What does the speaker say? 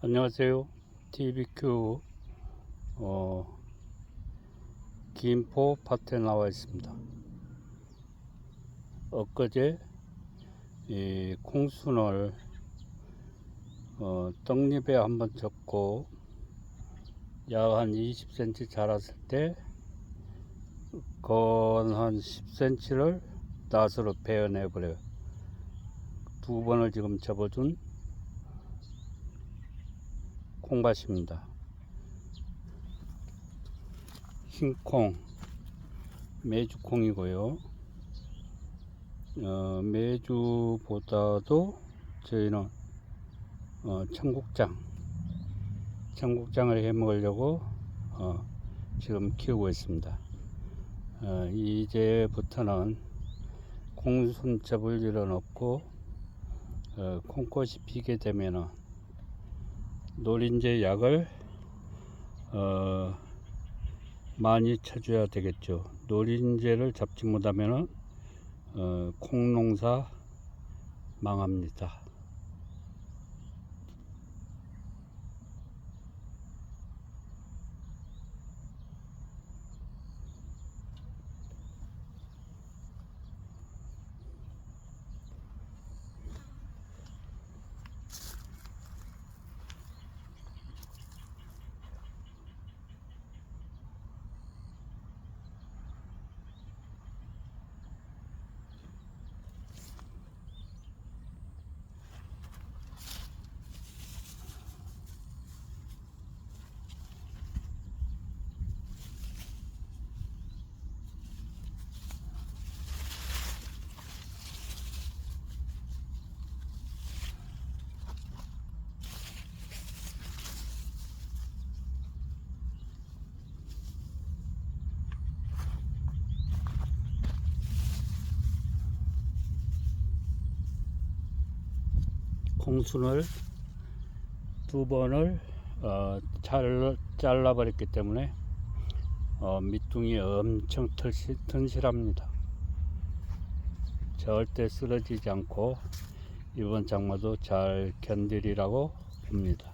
안녕하세요. TBQ 어, 김포 밭에 나와 있습니다. 엊그제 이 콩순을 어, 떡잎에 한번 쳤고 약 한 20cm 자랐을 때 건 한 10cm를 낫으로 베어내 버려요. 두 번을 지금 접어준 콩밭입니다. 흰콩, 메주콩이고요. 어, 메주보다도 저희는 어, 청국장, 청국장을 해 먹으려고 어, 지금 키우고 있습니다. 어, 이제부터는 콩순 접을 일은 없고 어, 콩꽃이 피게 되면은 노린재 약을 어, 많이 쳐줘야 되겠죠. 노린재를 잡지 못하면은 어, 콩농사 망합니다. 콩순을 두 번을 어, 잘 잘라버렸기 때문에 어, 밑둥이 엄청 튼실, 튼실합니다. 절대 쓰러지지 않고 이번 장마도 잘 견디리라고 봅니다.